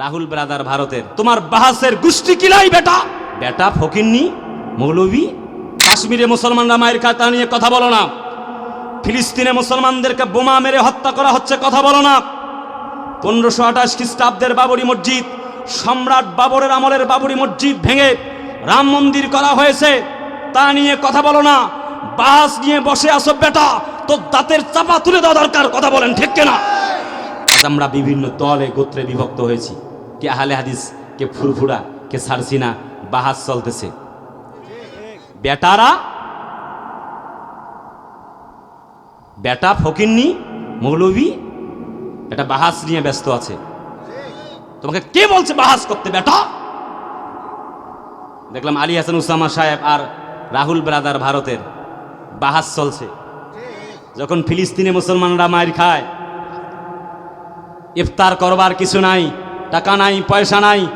Rahul brother ভারতের। তোমার বাহাসের গোষ্ঠী কিলাই বেটা? বেটা ফকিন্নি, মৌলভী, কাশ্মীরে মুসলমানরা মায়ের খাতা নিয়ে কথা বলো না। ফিলিস্তিনে মুসলমানদেরকে বোমা মেরে হত্যা করা হচ্ছে কথা বলো না। পনেরোশো আঠাশ খ্রিস্টাব্দের বাবরি মসজিদ, সম্রাট বাবরের আমলের বাবরি মসজিদ ভেঙে রাম মন্দির করা হয়েছে, তা নিয়ে কথা বলো না। বাস নিয়ে বসে আসো বেটা তো দাঁতের চাপা তুলে দেওয়া দরকার, কথা বলেন ঠিক কিনা? আমরা বিভিন্ন দলে গোত্রে বিভক্ত হয়েছি। কে আহলে হাদিস, কে ফুরফুরা, কে সারসিনা বাহাস চলতেছে। বেটারা, বেটা ফকিন্নি, মৌলভী এটা বাহাস নিয়ে ব্যস্ত আছে। তোমাকে কে বলছে বাহাস করতে বেটা? দেখলাম আলী হাসান উসামা সাহেব আর রাহুল ব্রাদার ভারতের বাহাস চলছে। যখন ফিলিস্তিনে মুসলমানরা মায়ের খায় ইফতার করবার কিছু নাই, টাকা নাই, পয়সা নাই।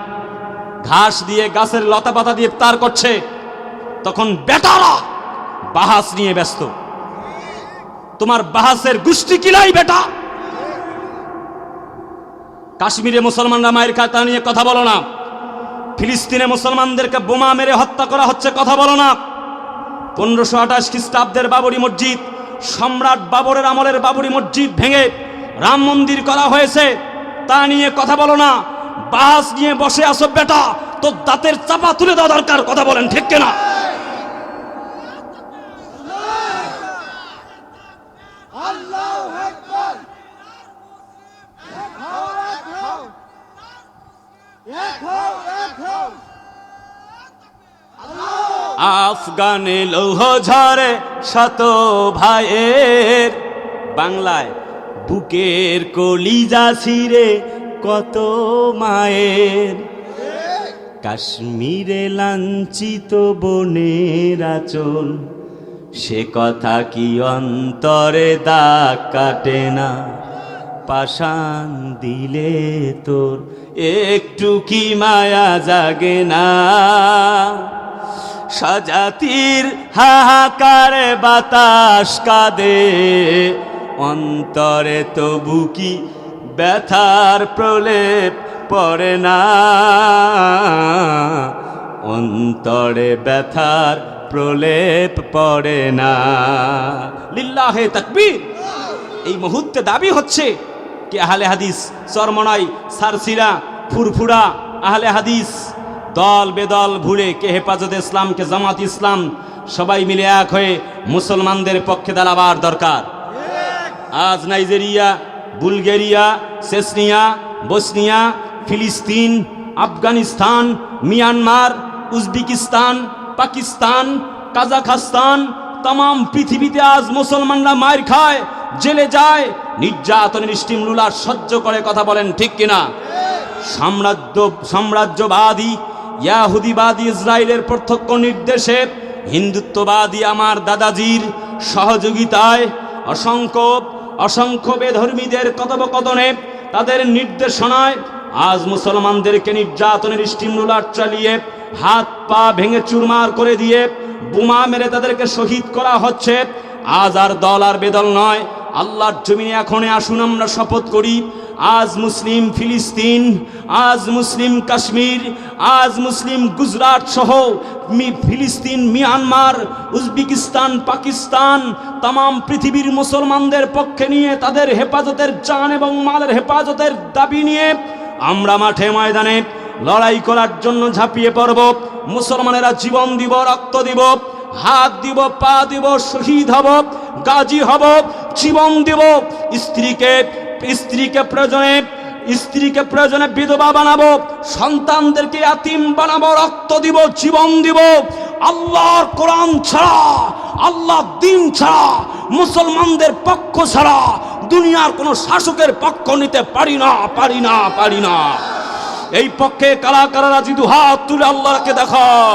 ঘাস দিয়ে গাছের লতা পাতা দিয়ে ইফতার করছে। তখন বেটারা বাহাস নিয়ে ব্যস্ত। তোমার বাহাসের গোষ্ঠী কিলাই বেটা? কাশ্মীরে মুসলমানরা মায়ের খাতা নিয়ে কথা বলো না। ফিলিস্তিনে মুসলমানদেরকে বোমা মেরে হত্যা করা হচ্ছে কথা বলো না। পনেরোশো আঠাশ খ্রিস্টাব্দের বাবরি মসজিদ, সম্রাট বাবরের আমলের বাবরি মসজিদ ভেঙে রাম মন্দির করা হয়েছে, তা নিয়ে কথা বলো না। বাস নিয়ে বসে আসো বেটা তো দাঁতের চাপা তুলে দেওয়া দরকার, কথা বলেন ঠিক কিনা? আফগানে লৌহ ঝরে শত ভাইয়ের বাংলায় বুকের কলিজা ছিঁড়ে কত মায়ের। কাশ্মীরে লাঞ্ছিত বনের আচল, সে কথা কি অন্তরে দাগ কাটে না? পাষাণ দিলে তোর একটু কি মায়া জাগে না? সাজাতির হাহাকারে বাতাস কাঁদে অন্তরে তবু কি ব্যথার প্রলেপ পড়ে না? অন্তরে ব্যথার প্রলেপ পড়ে না। লিল্লাহে তাকবীর। এই মুহূর্তে দাবি হচ্ছে কি আহলে হাদিস চরমনাই সারসিরা, ফুরফুরা আহলে হাদিস দল বেদল ভুলে কে হেফাজত ইসলাম, কে জামাত ইসলাম সবাই মিলে এক হয়ে মুসলমানদের পক্ষে দাঁড়াবার দরকার। আজ নাইজেরিয়া, বুলগেরিয়া, সেসনিয়া, বসনিয়া, ফিলিস্তিন, Afghanistan, Myanmar, Uzbekistan, Pakistan, Kazakhstan তাম পৃথিবীতে আজ মুসলমানরা মায়ের খায়, জেলে যায়, নির্যাতনের স্টিম রুলার সহ্য করে কথা বলেন ঠিক কিনা? সাম্রাজ্য, সাম্রাজ্যবাদী, ইয়াহুদিবাদী ইসরায়েলের প্রত্যক্ষ নির্দেশে হিন্দুত্ববাদী আমার দাদাজির সহযোগিতায় অসংখ্য অসংখ্য বেধর্মীদের কথোপকথনে, তাদের নির্দেশনায় আজ মুসলমানদেরকে নির্যাতনের স্টিম রুলার চালিয়ে হাত পা ভেঙে চুরমার করে দিয়ে বোমা মেরে তাদেরকে শহীদ করা হচ্ছে। আজ আর দল আর বেদল নয়, আল্লাহর জমিনে এখনই আসুন, আমরা শপথ করি। আজ মুসলিম ফিলিস্তিন, আজ মুসলিম কাশ্মীর, আজ মুসলিম গুজরাট সহ ফিলিস্তিন, মিয়ানমার, উজবেকিস্তান, পাকিস্তান তাম পৃথিবীর মুসলমানদের পক্ষে নিয়ে তাদের হেফাজতের জান এবং মালের হেফাজতের দাবি নিয়ে আমরা মাঠে ময়দানে লড়াই করার জন্য ঝাঁপিয়ে পড়ব। মুসলমানেরা জীবন দিব, রক্ত দিব, হাত দিব, পা দিব, শহীদ হব, গাজী হব, জীবন দিব, স্ত্রীকে স্ত্রীকে প্রয়োজনে স্ত্রীকে প্রয়োজনে বিধবা বানাবো, সন্তানদেরকে আতিম বানাবো, রক্ত দিব, জীবন দিব। আল্লাহর কোরআন ছাড়া আল্লাহ দিন ছাড়া, মুসলমানদের পক্ষ ছাড়া, দুনিয়ার কোনো শাসকের পক্ষ নিতে পারি না পারি না পারি না। এই পক্ষে কারা কারা রাজি, দু হাত তুলে আল্লাহকে দেখাও।